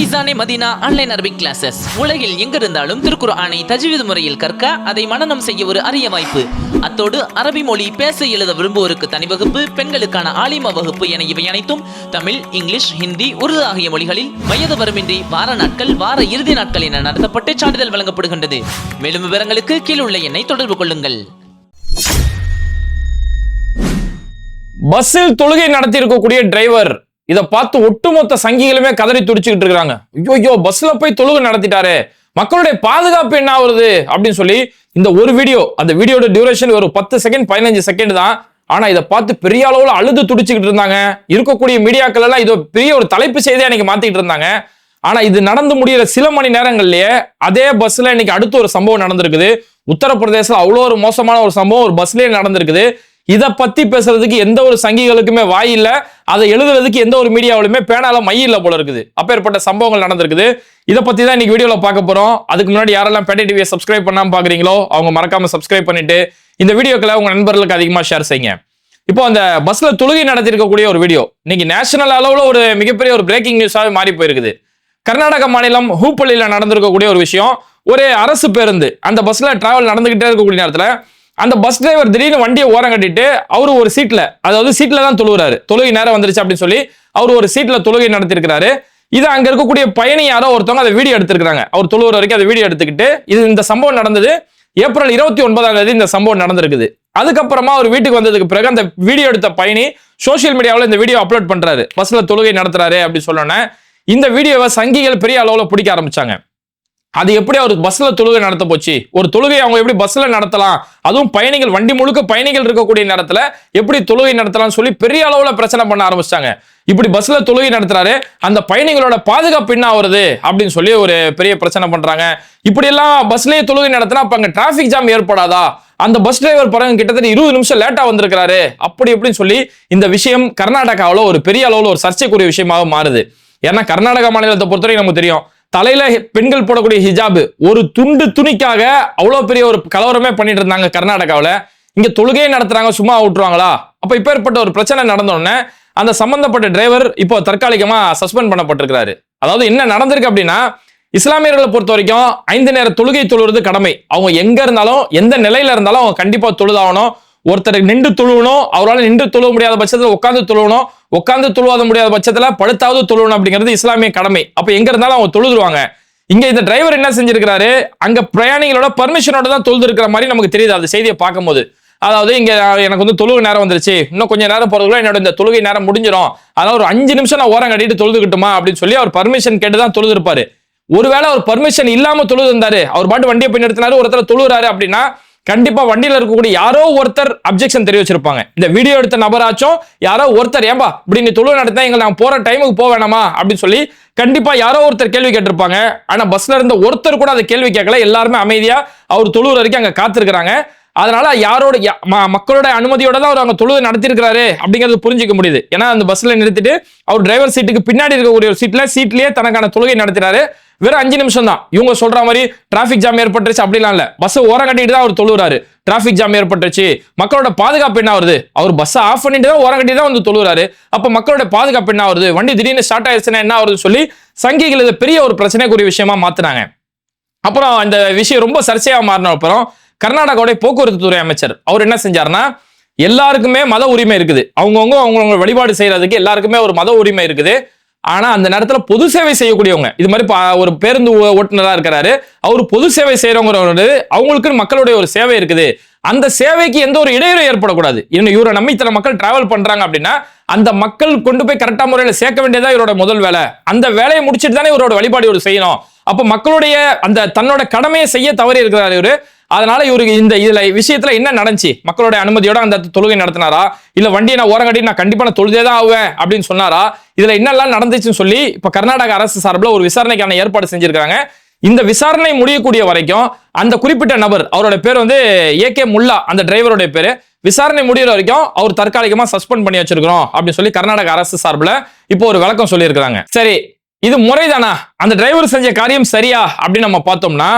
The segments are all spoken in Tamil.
Faizane Madina online Arabic classes உலகில் எங்கிருந்தாலும் திருக்குர்ஆனை தஜ்வீத் முறையில் கற்க அதை மனநம் செய்ய ஒரு அரிய வாய்ப்பு. அத்தோடு அரபி மொழி பேச எழுத விரும்புவோருக்கு தனி வகுப்பு பெண்களுக்கான ஆலிம வகுப்பு என இவை அனைத்தும் தமிழ் இங்கிலீஷ் ஹிந்தி உருது ஆகிய மொழிகளில் வயது வரமின்றி வார நாட்கள் வார இறுதி நாட்கள் என நடத்தப்பட்டு சான்றிதழ் வழங்கப்படுகின்றது. மேலும் விவரங்களுக்கு கீழ் உள்ள எண்ணை தொடர்பு கொள்ளுங்கள். பஸ்ஸில் தொழுகை நடத்தி இருக்கக்கூடிய டிரைவர் இதை பார்த்து ஒட்டுமொத்த சங்கிகளுமே கதறி துடிச்சுக்கிட்டு இருக்காங்க ஐயோ ஐயோ பஸ்ல போய் தொழுகை நடத்திட்டாரு. மக்களுடைய பாதுகாப்பு என்ன ஆகுறது? அப்படின்னு சொல்லி இந்த ஒரு வீடியோ அந்த வீடியோட டியூரேஷன் ஒரு பத்து செகண்ட் பதினஞ்சு செகண்ட் தான். ஆனா இதை பார்த்து பெரிய அளவுல அழுது துடிச்சுக்கிட்டு இருந்தாங்க. இருக்கக்கூடிய மீடியாக்கள் எல்லாம் இதோ பெரிய ஒரு தலைப்பு செய்தியா இன்னைக்கு மாத்திட்டு இருந்தாங்க. ஆனா இது நடந்து முடியிற சில மணி நேரங்கள்லயே அதே பஸ்ல இன்னைக்கு அடுத்து ஒரு சம்பவம் நடந்திருக்குது. உத்தரப்பிரதேசம் அவ்வளோ ஒரு மோசமான ஒரு சம்பவம் ஒரு பஸ்லயே நடந்திருக்குது. இதை பத்தி பேசுறதுக்கு எந்த ஒரு சங்கிகளுக்குமே வாய் இல்ல. அதை எழுதுறதுக்கு எந்த ஒரு மீடியாவிலுமே பேனால மையில போல இருக்குது. அப்பேற்பட்ட சம்பவங்கள் நடந்திருக்குது. இதை பத்தி தான் இன்னைக்கு வீடியோல பார்க்க போறோம். அதுக்கு முன்னாடி யாரெல்லாம் பேட்டை டிவியை சப்ஸ்கிரைப் பண்ணாம பாக்குறீங்களோ அவங்க மறக்காம சப்ஸ்கிரைப் பண்ணிட்டு இந்த வீடியோக்களை உங்க நண்பர்களுக்கு அதிகமா ஷேர் செய்யுங்க. இப்போ அந்த பஸ்ல தொழுகை நடத்திருக்கக்கூடிய ஒரு வீடியோ. இன்னைக்கு நேஷனல் அளவுல ஒரு மிகப்பெரிய ஒரு பிரேக்கிங் நியூஸாவே மாறி போயிருக்குது. கர்நாடக மாநிலம் ஹூப்பள்ளியில நடந்திருக்கக்கூடிய ஒரு விஷயம். ஒரு அரசு பேருந்து அந்த பஸ்ல டிராவல் நடந்துகிட்டே இருக்கக்கூடிய நேரத்துல அந்த பஸ் டிரைவர் திடீர்னு வண்டியை ஓரம் கட்டிட்டு அவரு ஒரு சீட்ல அதாவது சீட்ல தான் தொழுகிறாரு தொழுகை நேரம் வந்துருச்சு அப்படின்னு சொல்லி அவர் ஒரு சீட்ல தொழுகை நடத்திருக்கிறாரு. இது அங்க இருக்கக்கூடிய பயணி யாரோ ஒருத்தவங்க அதை வீடியோ எடுத்திருக்காங்க அவர் தொழுகிற வரைக்கும் அதை வீடியோ எடுத்துக்கிட்டு இது இந்த சம்பவம் நடந்தது ஏப்ரல் இருபத்தி ஒன்பதாம் தேதி இந்த சம்பவம் நடந்திருக்குது. அதுக்கப்புறமா அவர் வீட்டுக்கு வந்ததுக்கு பிறகு அந்த வீடியோ எடுத்த பயணி சோஷியல் மீடியாவில் இந்த வீடியோ அப்லோட் பண்றாரு. பஸ்ல தொழுகை நடத்துறாரு அப்படின்னு சொன்னோன்னே இந்த வீடியோவை சங்கிகள் பெரிய அளவில் பிடிக்க ஆரம்பிச்சாங்க. அது எப்படி அவர் பஸ்ல தொழுகை நடத்த போச்சு? ஒரு தொழுகை அவங்க எப்படி பஸ்ல நடத்தலாம்? அதுவும் பயணிகள் வண்டி முழுக்க பயணிகள் இருக்கக்கூடிய நேரத்துல எப்படி தொழுகை நடத்தலாம்னு சொல்லி பெரிய அளவுல பிரச்சனை பண்ண ஆரம்பிச்சிட்டாங்க. இப்படி பஸ்ல தொழுகை நடத்துறாரு. அந்த பயணிகளோட பாதுகாப்பு என்ன வருது அப்படின்னு சொல்லி ஒரு பெரிய பிரச்சனை பண்றாங்க. இப்படி எல்லாம் பஸ்லயே தொழுகை நடத்தினா அப்ப அங்க டிராபிக் ஜாம் ஏற்படாதா? அந்த பஸ் டிரைவர் பாருங்க கிட்டத்தட்ட இருபது நிமிஷம் லேட்டா வந்திருக்கிறாரு. அப்படி இப்படின்னு சொல்லி இந்த விஷயம் கர்நாடகாவில் ஒரு பெரிய அளவுல ஒரு சர்ச்சைக்குரிய விஷயமாக மாறுது. ஏன்னா கர்நாடகா மாநிலத்தை பொறுத்தவரைக்கும் நமக்கு தெரியும். தலையில பெண்கள் போடக்கூடிய ஹிஜாபு ஒரு துண்டு துணிக்காக அவ்வளவு பெரிய ஒரு கலவரமே பண்ணிட்டு இருந்தாங்க கர்நாடகாவில். இங்க தொழுகையே நடத்துறாங்க சும்மா விட்டுருவாங்களா அப்ப ஏற்பட்ட ஒரு பிரச்சனை நடந்தோடனே அந்த சம்பந்தப்பட்ட டிரைவர் இப்போ தற்காலிகமா சஸ்பெண்ட் பண்ணப்பட்டிருக்கிறாரு. அதாவது என்ன நடந்திருக்கு அப்படின்னா இஸ்லாமியர்களை பொறுத்த வரைக்கும் ஐந்து நேர தொழுகை தொழுவது கடமை. அவங்க எங்க இருந்தாலும் எந்த நிலையில இருந்தாலும் அவங்க கண்டிப்பா தொழுதாகணும். ஒருத்தர் நின்று தொழுவணும் அவரால் நின்று தொழுவ முடியாத பட்சத்தில் உட்காந்து தொழுவணும். உட்காந்து தொழுவாத முடியாத பட்சத்துல படுத்தாவது தொழுவணும் அப்படிங்கிறது இஸ்லாமிய கடமை. அப்ப எங்க இருந்தாலும் அவங்க தொழுதுருவாங்க. இங்க இந்த டிரைவர் என்ன செஞ்சிருக்கிறாரு? அங்க பிரயாணிகளோட பர்மிஷனோட தான் தொழுது இருக்கிற மாதிரி நமக்கு தெரியுது. அந்த செய்தியை பார்க்கும்போது. அதாவது இங்க எனக்கு வந்து தொழுகை நேரம் வந்துருச்சு. இன்னும் கொஞ்சம் நேரம் போறதுக்குள்ள என்னோட இந்த தொழுகை நேரம் முடிஞ்சிடும் அதனால ஒரு அஞ்சு நிமிஷம் நான் ஓரம் கட்டிட்டு தொழுதுகிட்டுமா அப்படின்னு சொல்லி அவர் பர்மிஷன் கேட்டு தான் தொழுது இருப்பாரு ஒருவேளை அவர் பர்மிஷன் இல்லாம தொழுது இருந்தாரு அவர் பாட்டு வண்டியை போய் நிறுத்தினாரு ஒருத்தர் தொழுகிறாரு அப்படின்னா கண்டிப்பா வண்டியில இருக்கக்கூடிய யாரோ ஒருத்தர் அப்ஜெக்ஷன் தெரிவிச்சிருப்பாங்க இந்த வீடியோ எடுத்த நபராச்சும் யாரோ ஒருத்தர் ஏன்பா இப்படி நீ தொழில் நடத்த எங்களை நாங்க போற டைமுக்கு போக வேணாமா? அப்படின்னு சொல்லி கண்டிப்பா யாரோ ஒருத்தர் கேள்வி கேட்டிருப்பாங்க. ஆனா பஸ்ல இருந்த ஒருத்தர் கூட அதை கேள்வி கேட்கல. எல்லாருமே அமைதியா அவர் தொழுவுற வரைக்கும் அங்க காத்திருக்கிறாங்க. அதனால யாரோட ம- மக்களோட அனுமதியோட தான் அவர் அங்க தொழுது நடத்திருக்கிறாரு அப்படிங்கிறது புரிஞ்சுக்க முடியுது. ஏன்னா அந்த பஸ்ல நிறுத்திட்டு அவர் டிரைவர் சீட்டுக்கு பின்னாடி இருக்கக்கூடிய ஒரு சீட்ல சீட்லயே தனக்கான தொழுகை நடத்தினாரு வெறும் அஞ்சு நிமிஷம் தான். இவங்க சொல்ற மாதிரி டிராபிக் ஜாம் ஏற்பட்டுருச்சு அப்படிலாம் இல்ல. பஸ் ஓரம் கட்டிட்டு தான் அவர் தொழுகிறாரு டிராபிக் ஜாம் ஏற்பட்டுருச்சு. மக்களோட பாதுகாப்பு என்ன வருது அவர் பஸ் ஆஃப் பண்ணிட்டு தான் ஓரம் கட்டி தான் வந்து தொழுகிறாரு அப்ப மக்களோட பாதுகாப்பு என்ன வருது வண்டி திடீர்னு ஸ்டார்ட் ஆயிடுச்சுன்னா என்ன வருதுன்னு சொல்லி சங்கிகள் இதை பெரிய ஒரு பிரச்சனைக்குரிய விஷயமா மாத்துனாங்க. அப்புறம் அந்த விஷயம் ரொம்ப சர்ச்சையா மாறின அப்புறம் கர்நாடகாவுடைய போக்குவரத்து துறை அமைச்சர். அவர் என்ன செஞ்சாருன்னா எல்லாருக்குமே மத உரிமை இருக்குது. அவங்கவுங்க அவங்கவுங்க வழிபாடு செய்யறதுக்கு எல்லாருக்குமே ஒரு மத உரிமை இருக்குது. ஆனா அந்த நேரத்துல பொது சேவை செய்யக்கூடியவங்க இது மாதிரி பா- ஒரு பேருந்து ஓ- ஓட்டுநரா இருக்கிறாரு. அவர் பொது சேவை செய்யறவங்க அவங்களுக்கு மக்களுடைய ஒரு சேவை இருக்குது. அந்த சேவைக்கு எந்த ஒரு இடையூறு ஏற்படக்கூடாது. இன்னும் இவரை நம்பி இத்தனை மக்கள் டிராவல் பண்றாங்க அப்படின்னா அந்த மக்கள் கொண்டு போய் கரெக்டா முறையில சேர்க்க வேண்டியதா இவரோட முதல் வேலை. அந்த வேலையை முடிச்சிட்டு தானே இவரோட வழிபாடு இவர் செய்யணும். அப்ப மக்களுடைய அந்த தன்னோட கடமையை செய்ய தவறி இருக்கிறார் இவரு. அதனால இவருக்கு இந்த இதுல விஷயத்துல என்ன நடந்துச்சு? மக்களுடைய அனுமதியோட அந்த தொழுகை நடத்தினாரா? இல்ல வண்டியை நான் ஓரம் கட்டி நான் கண்டிப்பா நான் தொழுதே தான் ஆவேன் அப்படின்னு சொன்னாரா? இதுல என்னெல்லாம் நடந்துச்சுன்னு சொல்லி இப்ப கர்நாடக அரசு சார்பில் ஒரு விசாரணைக்கான ஏற்பாடு செஞ்சிருக்காங்க. இந்த விசாரணை முடியக்கூடிய வரைக்கும் அந்த குறிப்பிட்ட நபர் அவரோட பேர் வந்து ஏ கே முல்லா அந்த டிரைவருடைய பேர். விசாரணை முடியிற வரைக்கும் அவர் தற்காலிகமா சஸ்பெண்ட் பண்ணி வச்சிருக்கிறோம் அப்படின்னு சொல்லி கர்நாடக அரசு சார்பில் இப்போ ஒரு விளக்கம் சொல்லியிருக்கிறாங்க. சரி இது முறைதானா? அந்த டிரைவர் செஞ்ச காரியம் சரியா அப்படின்னு நம்ம பார்த்தோம்னா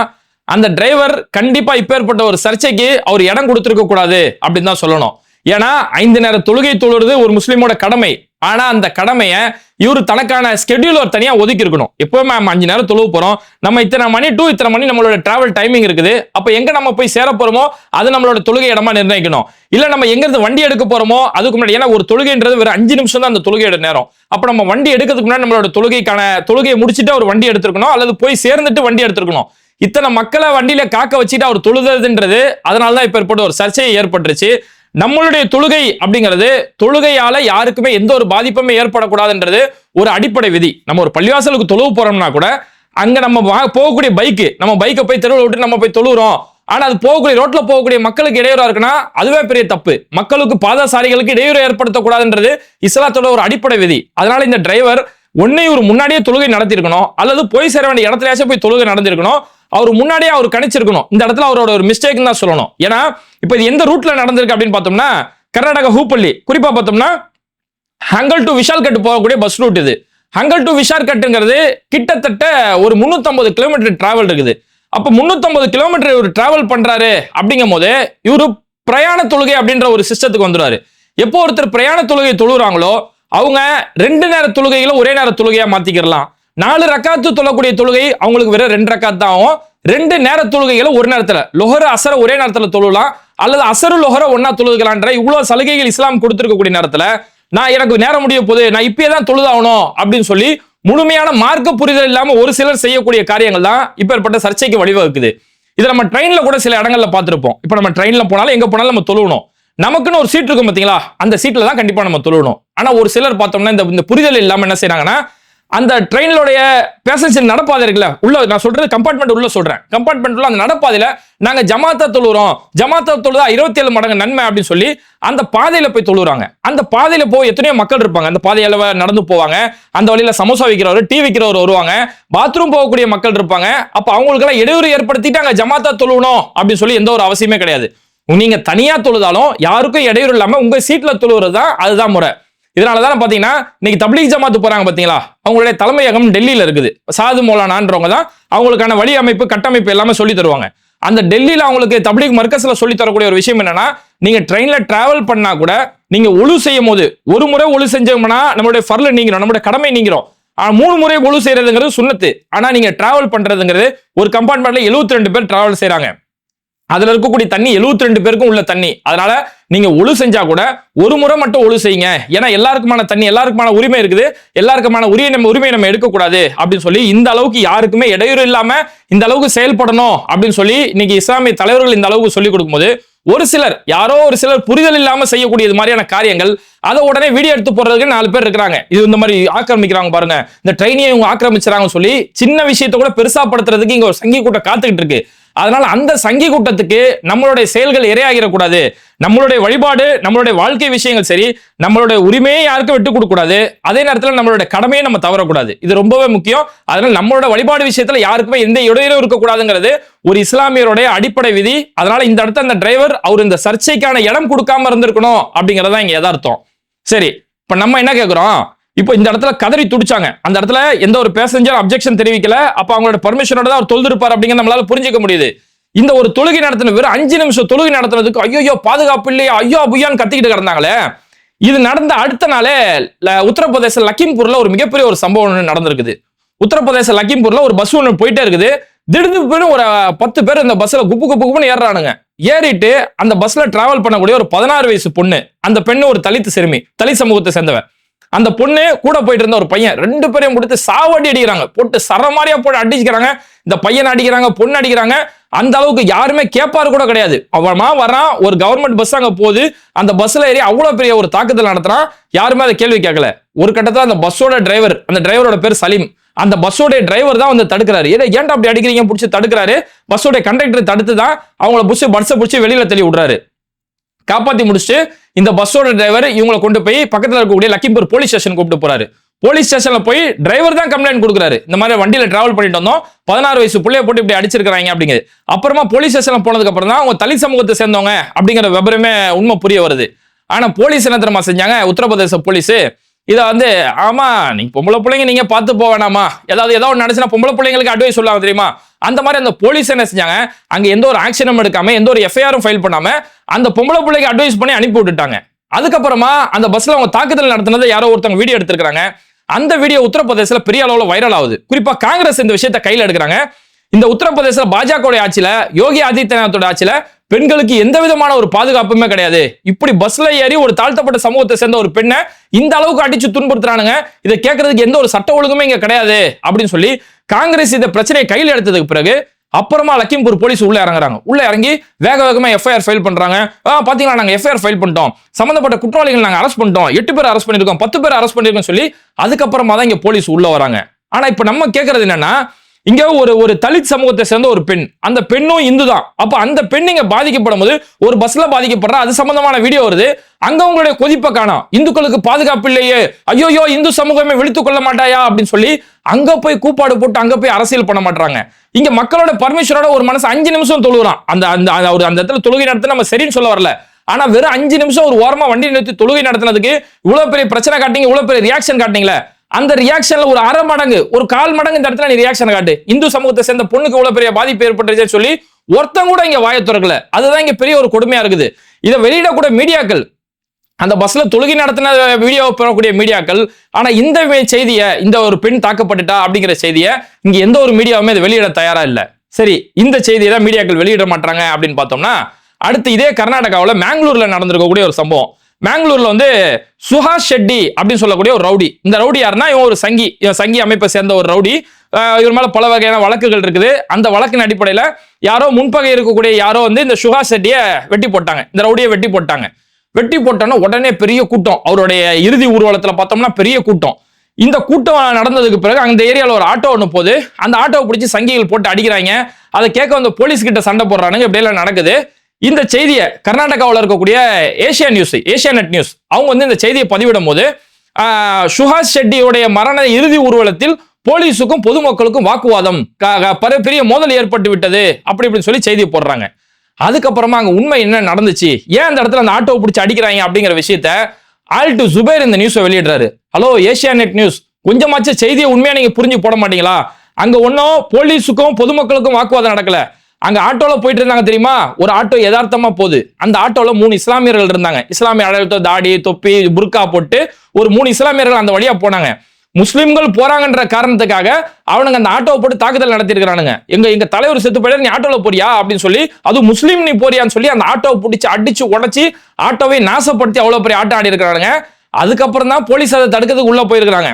அந்த டிரைவர் கண்டிப்பா இப்பேற்பட்ட ஒரு சர்ச்சைக்கு அவர் இடம் கொடுத்துருக்க கூடாது அப்படின்னு தான் சொல்லணும். ஏன்னா ஐந்து நேர தொழுகை தொழுறது ஒரு முஸ்லீமோட கடமை. ஆனா அந்த கடமையை இவரு தனக்கான ஸ்கெடியூல் ஒரு தனியா ஒதுக்கி இருக்கணும். எப்பவுமே நம்ம அஞ்சு நேரம் தொழுவு போறோம். நம்ம இத்தனை மணி டூ இத்தனை மணி நம்மளோட டிராவல் டைமிங் இருக்குது. அப்ப எங்க நம்ம போய் சேர போறோமோ அது நம்மளோட தொழுகை இடமா நிர்ணயிக்கணும். இல்ல நம்ம எங்க இருந்து வண்டி எடுக்க போறோமோ அதுக்கு முன்னாடி ஏன்னா ஒரு தொழுகைன்றது வெறும் அஞ்சு நிமிஷம் தான் அந்த தொழுகையோட நேரம். அப்ப நம்ம வண்டி எடுக்கிறதுக்கு முன்னாடி நம்மளோட தொழுகைக்கான தொழுகையை முடிச்சுட்டு ஒரு வண்டி எடுத்துருக்கணும். அல்லது போய் சேர்ந்துட்டு வண்டி எடுத்துருக்கணும். இத்தனை மக்களை வண்டியில காக்க வச்சுட்டு அவர் தொழுதுன்றது அதனால தான் இப்ப ஏற்பட்ட ஒரு சர்ச்சையை ஏற்பட்டுருச்சு. நம்மளுடைய தொழுகை அப்படிங்கிறது தொழுகையால யாருக்குமே எந்த ஒரு பாதிப்புமே ஏற்படக்கூடாதுன்றது ஒரு அடிப்படை விதி. நம்ம ஒரு பள்ளிவாசலுக்கு தொழுவு போறோம்னா கூட அங்க நம்ம வா- போகக்கூடிய பைக்கு நம்ம பைக்கை போய் தெருவில் விட்டு நம்ம போய் தொழுகிறோம் ஆனா அது போகக்கூடிய ரோட்ல போகக்கூடிய மக்களுக்கு இடையூறா இருக்குன்னா அதுவே பெரிய தப்பு. மக்களுக்கு பாதசாரிகளுக்கு இடையூறு ஏற்படுத்தக்கூடாதுன்றது இஸ்லாத்தோட ஒரு அடிப்படை விதி. அதனால இந்த டிரைவர் ஒன்னே ஒரு முன்னாடியே தொழுகை நடத்திருக்கணும் அல்லது போய் சேர வேண்டிய இடத்துலயாச்சும் போய் தொழுகை நடந்திருக்கணும். அவர் முன்னாடியே அவர் கணிச்சிருக்கணும். இந்த இடத்துல அவரோட ஒரு மிஸ்டேக் தான் சொல்லணும். ஏன்னா இப்போ இது எந்த ரூட்ல நடந்திருக்கு அப்படின்னு பார்த்தோம்னா கர்நாடகா ஹூப்பள்ளி. குறிப்பா பார்த்தோம்னா ஹங்கல் டு விஷால் கட்டு போகக்கூடிய பஸ் ரூட் இது. ஹங்கல் டு விஷால் கட்டுங்கிறது கிட்டத்தட்ட ஒரு 350 கிலோமீட்டர் டிராவல் இருக்குது. அப்ப 350 கிலோமீட்டர் இவர் டிராவல் பண்றாரு அப்படிங்கும் போது இவரு பிரயாண தொழுகை அப்படின்ற ஒரு சிஸ்டத்துக்கு வந்துடுவாரு. எப்போ ஒருத்தர் பிரயாண தொழுகை தொழுகிறாங்களோ அவங்க ரெண்டு நேர தொழுகைகளை ஒரே நேர தொழுகையா மாத்திக்கிறலாம். நாலு ரக்காத்து தொழக்கூடிய தொழுகை அவங்களுக்கு வெறும் ரெண்டு ரக்காத் தான் ஆகும். ரெண்டு நேர தொழுகைகளை ஒரு நேரத்தில். லொஹர அசர ஒரே நேரத்தில் தொழலாம். அல்லது அசரு லொஹர ஒன்னா தொழுகலான்ற இவ்வளவு சலுகைகள் இஸ்லாம் கொடுத்துருக்கக்கூடிய நேரத்தில் நான் எனக்கு நேரம் முடிய போகுது நான் இப்பயே தான் தொழுதாகணும் அப்படின்னு சொல்லி முழுமையான மார்க்க புரிதல் இல்லாம ஒரு சிலர் செய்யக்கூடிய காரியங்கள் தான் இப்பேற்பட்ட சர்ச்சைக்கு வழிவகுக்குது. இது நம்ம ட்ரெயின்ல கூட சில இடங்கள்ல பார்த்துருப்போம். இப்போ நம்ம ட்ரெயின்ல போனாலும் எங்க போனாலும் நம்ம தொழுவணும் நமக்குன்னு ஒரு சீட் இருக்கும் பாத்தீங்களா? அந்த சீட்ல தான் கண்டிப்பா நம்ம தொழுவணும் ஆனா ஒரு சிலர் பார்த்தோம்னா இந்த இந்த புரிதல் இல்லாம என்ன செய்யறாங்கன்னா அந்த ட்ரெயினோடைய பேசஞ்சர் நடப்பாதை இருக்குல்ல உள்ள நான் சொல்றது கம்பார்ட்மெண்ட் உள்ள சொல்றேன். கம்பார்ட்மெண்ட் உள்ள அந்த நடப்பாதையில நாங்க ஜமாத்தா தொழுறோம். ஜமாத்தா தொழுதா இருபத்தி ஏழு மடங்கு நன்மை அப்படின்னு சொல்லி அந்த பாதையில போய் தொழுறாங்க. அந்த பாதையில போய் எத்தனையோ மக்கள் இருப்பாங்க. அந்த பாதையில நடந்து போவாங்க. அந்த வழியில சமோசா விற்கிறவர் டீ விற்கிறவர் வருவாங்க. பாத்ரூம் போகக்கூடிய மக்கள் இருப்பாங்க. அப்ப அவங்களுக்கெல்லாம் இடையூறு ஏற்படுத்திட்டு அங்க ஜமாத்தா தொழுவணும் அப்படின்னு சொல்லி எந்த ஒரு அவசியமே கிடையாது. நீங்க தனியா தொழுதாலும் யாருக்கும் இடையூறு இல்லாம உங்க சீட்ல தொழுவுறது தான் அதுதான் முறை. இதனால தான் பார்த்தீங்கன்னா இன்னைக்கு தப்லீக் ஜமாத்து போறாங்க பார்த்தீங்களா அவங்களுடைய தலைமையகம் டெல்லியில் இருக்குது. சாது மோலானான்றவங்க தான் அவங்களுக்கான வழி அமைப்பு கட்டமைப்பு எல்லாமே சொல்லி தருவாங்க. அந்த டெல்லியில் அவங்களுக்கு தப்லீக் மர்க்கஸில் சொல்லி தரக்கூடிய ஒரு விஷயம் என்னன்னா நீங்க ட்ரெயின்ல டிராவல் பண்ணா கூட நீங்க ஒழு செய்யும் போது ஒரு முறை ஒழு செஞ்சோம்னா நம்மளுடைய ஃபர்ல நீங்கிறோம் நம்மளுடைய கடமை நீங்கிறோம் மூணு முறை ஒழு செய்யறதுங்கிறது சுண்ணத்து. ஆனா நீங்க டிராவல் பண்றதுங்கிறது ஒரு கம்பார்ட்மெண்ட்ல 72 ரெண்டு பேர் டிராவல் செய்கிறாங்க அதுல இருக்கக்கூடிய தண்ணி 72 ரெண்டு பேருக்கும் உள்ள தண்ணி. அதனால நீங்க ஒழு செஞ்சா கூட ஒரு முறை மட்டும் ஒழு செய்யுங்க. ஏன்னா எல்லாருக்குமான தண்ணி எல்லாருக்குமான உரிமை இருக்குது. எல்லாருக்குமான உரிய நம்ம உரிமையை நம்ம எடுக்கக்கூடாது அப்படின்னு சொல்லி இந்த அளவுக்கு யாருக்குமே இடையூறு இல்லாம இந்த அளவுக்கு செயல்படணும் அப்படின்னு சொல்லி இன்னைக்கு இஸ்லாமிய தலைவர்கள் இந்த அளவுக்கு சொல்லி கொடுக்கும்போது ஒரு சிலர் யாரோ ஒரு சிலர் புரிதல் இல்லாம செய்யக்கூடிய இது மாதிரியான காரியங்கள் அதை உடனே வீடியோ எடுத்து போடுறதுக்கு நாலு பேர் இருக்கிறாங்க. இது இந்த மாதிரி ஆக்கிரமிக்கிறாங்க பாருங்க. இந்த ட்ரெயினையை இவங்க ஆக்கிரமிச்சாங்கன்னு சொல்லி சின்ன விஷயத்தை கூட பெருசா படுத்துறதுக்கு இங்க ஒரு சங்கி கூட்டம் காத்துக்கிட்டு இருக்கு. அதனால அந்த சங்கி கூட்டத்துக்கு நம்மளுடைய செயல்கள் இரையாகிடக்கூடாது. நம்மளுடைய வழிபாடு நம்மளுடைய வாழ்க்கை விஷயங்கள் சரி நம்மளுடைய உரிமையை யாருக்கும் விட்டு கொடுக்க கூடாது அதே நேரத்தில் நம்மளுடைய கடமையை நம்ம தவறக்கூடாது. இது ரொம்பவே முக்கியம். அதனால நம்மளோட வழிபாடு விஷயத்துல யாருக்குமே எந்த இடையிலும் இருக்கக்கூடாதுங்கிறது ஒரு இஸ்லாமியருடைய அடிப்படை விதி. அதனால இந்த இடத்துல அந்த டிரைவர் அவர் இந்த சர்ச்சைக்கான இடம் கொடுக்காம இருந்திருக்கணும் அப்படிங்கறதா இங்க எதார்த்தம் சரி இப்ப நம்ம என்ன கேட்கிறோம் இப்போ இந்த இடத்துல கதறி துடிச்சாங்க. அந்த இடத்துல எந்த ஒரு பேசஞ்சர் அப்ஜெக்ஷன் தெரிவிக்கல. அப்ப அவங்களோட பர்மிஷனோட தான் அவர் தொழுதிருப்பார் அப்படிங்கிற நம்மளால புரிஞ்சுக்க முடியுது. இந்த ஒரு தொழுகை நடத்தின வெறும் அஞ்சு நிமிஷம் தொழுகை நடத்துனதுக்கு ஐயோ பாதுகாப்பு இல்லையா ஐயோ அபுயான்னு கத்திக்கிட்டு கிடந்தாங்களே. இது நடந்த அடுத்த நாளே உத்தரப்பிரதேச லக்கிம்பூர்ல ஒரு மிகப்பெரிய ஒரு சம்பவம் ஒன்று நடந்திருக்குது. உத்தரப்பிரதேச லக்கிம்பூர்ல ஒரு பஸ் ஒன்று போயிட்டே இருக்குது. திடீர்னு ஒரு பத்து பேர் இந்த பஸ்ல குப்பு குப்பு குப்புன்னு ஏறுறானுங்க. ஏறிட்டு அந்த பஸ்ல டிராவல் பண்ணக்கூடிய ஒரு பதினாறு வயசு பொண்ணு அந்த பெண்ணு ஒரு தலித்து சிறுமி தலித் சமூகத்தை சேர்ந்தவன் அந்த பொண்ணு கூட போயிட்டு இருந்த ஒரு பையன். ரெண்டு பேரையும் கொடுத்து சாவடி அடிக்கிறாங்க. போட்டு சர மாதிரியா போட்டு அடிச்சுக்கிறாங்க. இந்த பையனை அடிக்கிறாங்க பொண்ணு அடிக்கிறாங்க. அந்த அளவுக்கு யாருமே கேட்பாரு கூட கிடையாது. அவமா வரான் ஒரு கவர்மெண்ட் பஸ் அங்க போகுது. அந்த பஸ்ல ஏறி அவ்வளவு பெரிய ஒரு தாக்குதல் நடத்துறான் யாருமே அதை கேள்வி கேட்கல. ஒரு கட்டத்துல அந்த பஸ்ஸோட டிரைவர் அந்த டிரைவரோட பேர் சலீம். அந்த பஸ்ஸோட டிரைவர் தான் வந்து தடுக்கிறாரு. ஏதோ ஏன்டா அப்படி அடிக்கிறீங்க? பிடிச்சி தடுக்கிறாரு. பஸ்ஸோட கண்டக்டர் தடுத்து தான் அவங்கள புடிச்சு பஸ்ஸை பிடிச்சி வெளியில தள்ளி விடுறாரு. காப்பாத்தி முடிச்சுட்டு இந்த பஸ்ஸோட டிரைவர் இவங்களை கொண்டு போய் பக்கத்தில் இருக்கக்கூடிய லக்கிம்பூர் போலீஸ் ஸ்டேஷன் கூப்பிட்டு போறாரு. போலீஸ் ஸ்டேஷன்ல போய் டிரைவர் தான் கம்ப்ளைண்ட் கொடுக்குறாரு. இந்த மாதிரி வண்டியில டிராவல் பண்ணிட்டு வந்தோம். பதினாறு வயசு பிள்ளைய போட்டு இப்படி அடிச்சிருக்கிறாங்க அப்படிங்கிறது அப்புறமா போலீஸ் ஸ்டேஷன்ல போனதுக்கு அப்புறம் தான் அவங்க தலித் சமூகத்தை சேர்ந்தவங்க அப்படிங்கிற விபரமே உண்மை புரிய வருது. ஆனா போலீஸ் என்ன தெரியுமா செஞ்சாங்க? உத்தரப்பிரதேச போலீஸ் இதை வந்து ஆமா நீங்க பொம்பளை பிள்ளைங்க நீங்க பார்த்து போக வேணாமா? ஏதாவது ஏதாவது ஒன்று நடந்துச்சுன்னா பொம்பளை பிள்ளைங்களுக்கு அட்வைஸ் சொல்லுவாங்க தெரியுமா? அந்த மாதிரி அந்த போலீஸ் என்ன செஞ்சாங்க? அங்க எந்த ஒரு ஆக்ஷனும் எடுக்காம எந்த ஒரு எஃப்ஐஆரும் ஃபைல் பண்ணாம அந்த பொம்பளை பிள்ளைக்கு அட்வைஸ் பண்ணி அனுப்பி விட்டுட்டாங்க. அதுக்கப்புறமா அந்த பஸ்ல அவங்க தாக்குதல் நடத்தினதை யாரோ ஒருத்தவங்க வீடியோ எடுத்திருக்காங்க அந்த வீடியோ உத்தரப்பிரதேசல பெரிய அளவுல வைரல் ஆகுது. குறிப்பா காங்கிரஸ் இந்த விஷயத்தை கையில் எடுக்கிறாங்க. இந்த உத்தரப்பிரதேச பாஜக ஆட்சியில யோகி ஆதித்யநாத்தோட ஆட்சியில பெண்களுக்கு எந்த விதமான ஒரு பாதுகாப்புமே கிடையாது. இப்படி பஸ்ல ஏறி ஒரு தாழ்த்தப்பட்ட சமூகத்தை சேர்ந்த ஒரு பெண்ணை இந்த அளவுக்கு அடிச்சு துன்புறுத்துறானுங்க. இதை கேட்கறதுக்கு எந்த ஒரு சட்ட ஒழுங்குமே இங்க கிடையாது. அப்படின்னு சொல்லி காங்கிரஸ் இந்த பிரச்சனையை கையில் எடுத்ததுக்கு பிறகு அப்புறமா லக்கிம்பூர் போலீஸ் உள்ள இறங்குறாங்க. உள்ள இறங்கி வேக வேகமா எஃப்ஐஆர் ஃபைல் பண்றாங்க. ஆ, பாத்தீங்களா நாங்க எஃப்ஐஆர் ஃபைல் பண்ணிட்டோம். சம்பந்தப்பட்ட குற்றவாளிகள் நாங்க அரெஸ்ட் பண்ணிட்டோம். எட்டு பேர் அரெஸ்ட் பண்ணிருக்கோம் பத்து பேர் அரெஸ்ட் பண்ணிருக்கோம் சொல்லி அதுக்கப்புறமா தான் இங்க போலீஸ் உள்ள வராங்க. ஆனா இப்ப நம்ம கேக்குறது என்னன்னா இங்க ஒரு ஒரு தலித் சமூகத்தை சேர்ந்த ஒரு பெண். அந்த பெண்ணும் இந்து தான் அப்ப அந்த பெண் இங்க பாதிக்கப்படும் போது ஒரு பஸ்ல பாதிக்கப்படுறா அது சம்பந்தமான வீடியோ வருது. அங்க உங்களுடைய கொதிப்பை காணோம். இந்துக்களுக்கு பாதுகாப்பு இல்லையே. ஐயோயோ இந்து சமூகமே விழித்துக் கொள்ள மாட்டாயா? அப்படின்னு சொல்லி அங்க போய் கூப்பாடு போட்டு அங்க போய் அரசியல் பண்ண மாட்டாங்க இங்க மக்களோட பர்மிஷனோட ஒரு மனசு அஞ்சு நிமிஷம் தொழுகிறான். அந்த அந்த ஒரு அந்த இடத்துல தொழுகை நடத்த நம்ம சரின்னு சொல்ல வரல. ஆனா வெறும் அஞ்சு நிமிஷம் ஒரு ஓரமா வண்டி நிறுத்தி தொழுகை நடத்தினதுக்கு இவ்வளவு பெரிய பிரச்சனை காட்டிங்க இவ்வளவு பெரிய ரியாக்ஷன் காட்டினீங்களே. அந்த ரியாக்ஷன்ல ஒரு அரை மடங்கு ஒரு கால் மடங்கு இந்த இடத்துல நீ ரியாக்ஷன் காட்டு. இந்து சமூகத்தை சேர்ந்த பொண்ணுக்கு இவ்வளவு பெரிய பாதிப்பு ஏற்பட்டுருச்சேன்னு சொல்லி ஒருத்தன் கூட இங்க வாயை திறக்கல. அதுதான் இங்க பெரிய ஒரு கொடுமையா இருக்குது. இதை வெளியிடக்கூட மீடியாக்கள் அந்த பஸ்ல தொழுகை நடத்தின வீடியோவை பெறக்கூடிய மீடியாக்கள் ஆனா இந்த செய்தியை இந்த ஒரு பெண் தாக்கப்பட்டுட்டா அப்படிங்கிற செய்தியை இங்க எந்த ஒரு மீடியாவுமே இதை வெளியிட தயாரா இல்ல. சரி இந்த செய்தியை தான் மீடியாக்கள் வெளியிட மாட்டாங்க அப்படின்னு பார்த்தோம்னா அடுத்து இதே கர்நாடகாவில் மேங்களூர்ல நடந்திருக்கக்கூடிய ஒரு சம்பவம். மேங்களூர்ல வந்து சுஹாஷ் ஷெட்டி அப்படின்னு சொல்லக்கூடிய ஒரு ரவுடி. இந்த ரவுடி யாருன்னா இவன் ஒரு சங்கி இவன் சங்கி அமைப்பை சேர்ந்த ஒரு ரவுடி. இவர் மேல பல வகையான வழக்குகள் இருக்குது. அந்த வழக்கின் அடிப்படையில யாரோ முன்பகை இருக்கக்கூடிய யாரோ வந்து இந்த சுஹாஷ் ஷெட்டியை வெட்டி போட்டாங்க. இந்த ரவுடியை வெட்டி போட்டாங்க. வெட்டி போட்டோன்னா உடனே பெரிய கூட்டம். அவருடைய இறுதி ஊர்வலத்தில் பார்த்தோம்னா பெரிய கூட்டம். இந்த கூட்டம் நடந்ததுக்கு பிறகு அந்த ஏரியாவில் ஒரு ஆட்டோ ஒன்று போகுது. அந்த ஆட்டோவை பிடிச்சி சங்கிகள் போட்டு அடிக்கிறாங்க. அதை கேட்க வந்து போலீஸ் கிட்ட சண்டை போடுறானுங்க. இப்படியெல்லாம் நடக்குது. இந்த செய்தியை கர்நாடகாவில் இருக்கக்கூடிய Asia news Asia net news அவங்க வந்து இந்த செய்தியை பதிவிடும் போது சுஹாஸ் ஷெட்டியுடைய மரண இறுதி ஊர்வலத்தில் போலீஸுக்கும் பொதுமக்களுக்கும் வாக்குவாதம் க- பெரிய மோதல் ஏற்பட்டு விட்டது அப்படி இப்படின்னு சொல்லி செய்தி போடுறாங்க. அதுக்கப்புறமா அங்க உண்மை என்ன நடந்துச்சு? ஏன் அந்த இடத்துல அந்த ஆட்டோவை பிடிச்சி அடிக்கிறாங்க அப்படிங்கிற விஷயத்த ஆல் டு சுபேர் இந்த நியூஸை வெளியிடுறாரு. ஹலோ ஏஷியா நெட் நியூஸ் கொஞ்சமாச்சும் செய்தியை உண்மையா நீங்க புரிஞ்சு போட மாட்டீங்களா? அங்க ஒன்றும் போலீஸுக்கும் பொதுமக்களுக்கும் வாக்குவாதம் நடக்கல. அங்க ஆட்டோல போயிட்டு இருந்தாங்க தெரியுமா? ஒரு ஆட்டோ யதார்த்தமா போகுது. அந்த ஆட்டோல மூணு இஸ்லாமியர்கள் இருந்தாங்க. இஸ்லாமிய அடையாளத்தோ தாடி தொப்பி புர்கா போட்டு ஒரு மூணு இஸ்லாமியர்கள் அந்த வழியா போனாங்க. முஸ்லிம்கள் போறாங்கன்ற காரணத்துக்காக அவனுங்க அந்த ஆட்டோவை போட்டு தாக்குதல் நடத்திருக்கிறானுங்க எங்க எங்க தலைவர் செத்து போயிட்டு நீ ஆட்டோல போறியா? அப்படின்னு சொல்லி அது முஸ்லீம் நீ போறியான்னு சொல்லி அந்த ஆட்டோவை பிடிச்சி அடிச்சு உடச்சி ஆட்டோவை நாசப்படுத்தி அவ்வளவு பெரிய ஆட்டம் ஆடி இருக்கிறானுங்க அதுக்கப்புறம் தான் போலீஸ் அதை தடுக்கிறதுக்கு உள்ள போயிருக்கிறாங்க.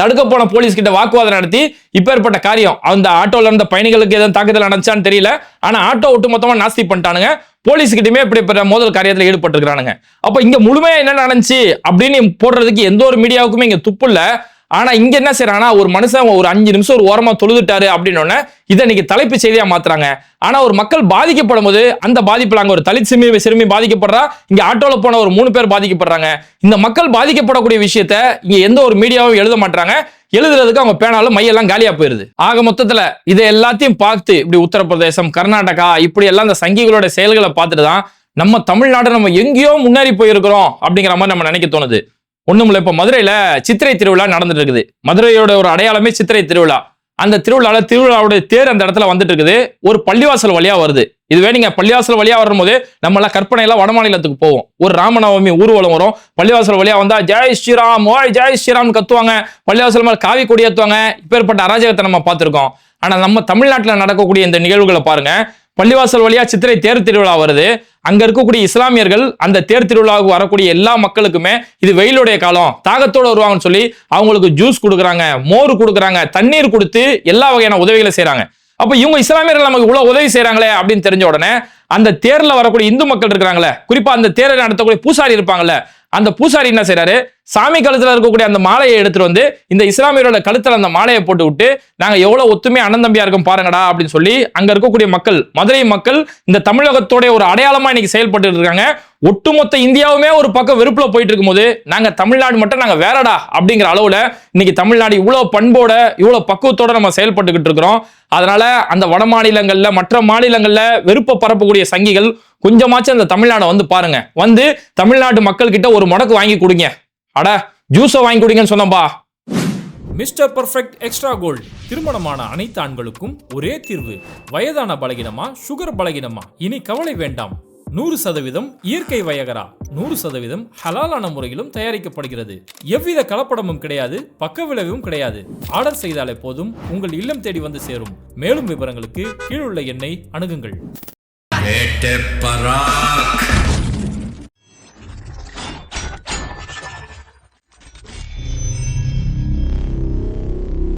தடுக்க போன போலீஸ் கிட்ட வாக்குவாதம் நடத்தி இப்பேற்பட்ட காரியம். அந்த ஆட்டோல இருந்த பயணிகளுக்கு எதுவும் தாக்குதல் நடந்துச்சான்னு தெரியல. ஆனா ஆட்டோ ஒட்டு மொத்தமா நாஸ்தி பண்ணிட்டானுங்க. போலீஸ் இப்படி இப்படிப்பட்ட மோதல் காரியத்துல ஈடுபட்டிருக்கானுங்க அப்ப இங்க முழுமையா என்ன நடந்துச்சு அப்படின்னு போடுறதுக்கு எந்த ஒரு மீடியாவுக்குமே இங்க துப்பு இல்லை. ஆனா இங்க என்ன செய்யறாங்கன்னா ஒரு மனுஷன் ஒரு அஞ்சு நிமிஷம் ஒரு ஓரமா தொழுதுட்டாரு அப்படின்னு இதை இன்னைக்கு தலைப்பு செய்தியா மாத்துறாங்க. ஆனா ஒரு மக்கள் பாதிக்கப்படும் போது அந்த பாதிப்புல அங்க ஒரு தலித் சிறுமி சிறுமி பாதிக்கப்படுறா இங்க ஆட்டோல போன ஒரு மூணு பேர் பாதிக்கப்படுறாங்க. இந்த மக்கள் பாதிக்கப்படக்கூடிய விஷயத்த இங்க எந்த ஒரு மீடியாவும் எழுத மாட்டாங்க எழுதுறதுக்கு அவங்க பேனாலும் மையெல்லாம் காலியா போயிருது. ஆக மொத்தத்துல இதை எல்லாத்தையும் பார்த்து இப்படி உத்தரப்பிரதேசம் கர்நாடகா இப்படி எல்லாம் இந்த சங்கிகளோட செயல்களை பார்த்துட்டு தான் நம்ம தமிழ்நாடு நம்ம எங்கேயோ முன்னேறி போயிருக்கிறோம் அப்படிங்கிற மாதிரி நம்ம நினைக்க தோணுது. ஒன்றுமில்லை இப்போ மதுரையில் சித்திரை திருவிழா நடந்துட்டு இருக்குது. மதுரையோட ஒரு அடையாளமே சித்திரை திருவிழா. அந்த திருவிழாவில் திருவிழாவுடைய தேர் அந்த இடத்துல வந்துட்டு இருக்குது. ஒரு பள்ளிவாசல் வழியாக வருது. இதுவே நீங்கள் பள்ளிவாசல் வழியாக வரும்போது நம்மளாம் கற்பனையெல்லாம் வடமாநிலத்துக்கு வட மாநிலத்துக்கு போவோம். ஒரு ராமநவமி ஊர்வலம் வரும். பள்ளிவாசல் வழியாக வந்தால் ஜெய் ஸ்ரீராம் ஓய் ஜெய் ஸ்ரீராம் கத்துவாங்க. பள்ளிவாசல் மேலே காவி கொடி ஏற்றுவாங்க இப்பேற்பட்ட அராஜகத்தை நம்ம பார்த்துருக்கோம். ஆனால் நம்ம தமிழ்நாட்டில் நடக்கக்கூடிய இந்த நிகழ்வுகளை பாருங்கள் பள்ளிவாசல் வழியாக சித்திரை தேர் திருவிழா வருது. அங்க இருக்கக்கூடிய இஸ்லாமியர்கள் அந்த தேர் திருவிழாவுக்கு வரக்கூடிய எல்லா மக்களுக்குமே இது வெயிலுடைய காலம் தாகத்தோட வருவாங்கன்னு சொல்லி அவங்களுக்கு ஜூஸ் கொடுக்குறாங்க மோர் கொடுக்குறாங்க தண்ணீர் கொடுத்து எல்லா வகையான உதவிகளை செய்றாங்க. அப்ப இவங்க இஸ்லாமியர்கள் நமக்கு இவ்வளவு உதவி செய்றாங்களே அப்படின்னு தெரிஞ்ச உடனே அந்த தேர்ல வரக்கூடிய இந்து மக்கள் இருக்கிறாங்களே குறிப்பா அந்த தேரை நடத்தக்கூடிய பூசாரி இருப்பாங்கல்ல அந்த பூசாரி என்ன செய்யறாரு சாமி கழுத்துல இருக்கக்கூடிய அந்த மாலையை எடுத்துட்டு வந்து இந்த இஸ்லாமியரோட கழுத்துல அந்த மாலையை போட்டு விட்டு நாங்க எவ்வளவு ஒத்துமை அண்ணன் தம்பியா இருக்கோம் பாருங்கடா அப்படின்னு சொல்லி அங்க இருக்கக்கூடிய மக்கள் மதுரை மக்கள் இந்த தமிழகத்தோட ஒரு அடையாளமா இன்னைக்கு செயல்பட்டு இருக்காங்க. ஒட்டுமொத்த இந்தியாவுமே ஒரு பக்கம் வெறுப்புல போயிட்டு இருக்கும்போது நாங்க தமிழ்நாடு மட்டும் நாங்க வேறடா அப்படிங்கிற அளவுல இன்னைக்கு தமிழ்நாடு இவ்வளவு பண்போட இவ்வளவு பக்குவத்தோட நம்ம செயல்பட்டுக்கிட்டு இருக்கிறோம். அதனால அந்த வட மாநிலங்கள்ல மற்ற மாநிலங்கள்ல வெறுப்பை பரப்பக்கூடிய சங்கிகள் கொஞ்சமாச்சும் அந்த தமிழ்நாடை வந்து பாருங்க. வந்து தமிழ்நாட்டு மக்கள் கிட்ட ஒரு முடக்கு வாங்கி கொடுங்க. அட ஜூஸை வாங்கி கொடுங்கன்னு சொன்னப்பா மிஸ்டர் பர்ஃபெக்ட் எக்ஸ்ட்ரா கோல்ட் திருமணமான அனைத்து ஆண்களுக்கும் ஒரே தீர்வு. வயதான பலகினமா சுகர் பலகினமா இனி கவலை வேண்டாம். நூறு சதவீதம் இயற்கை வயகரா. நூறு சதவீதம் ஹலாலான முறையிலும் தயாரிக்கப்படுகிறது. எவ்வித கலப்படமும் கிடையாது பக்க விளைவும் கிடையாது. ஆர்டர் செய்தாலே போதும் உங்கள் இல்லம் தேடி வந்து சேரும். மேலும் விவரங்களுக்கு கீழுள்ள எண்ணை அணுகுங்கள். Hete Barak.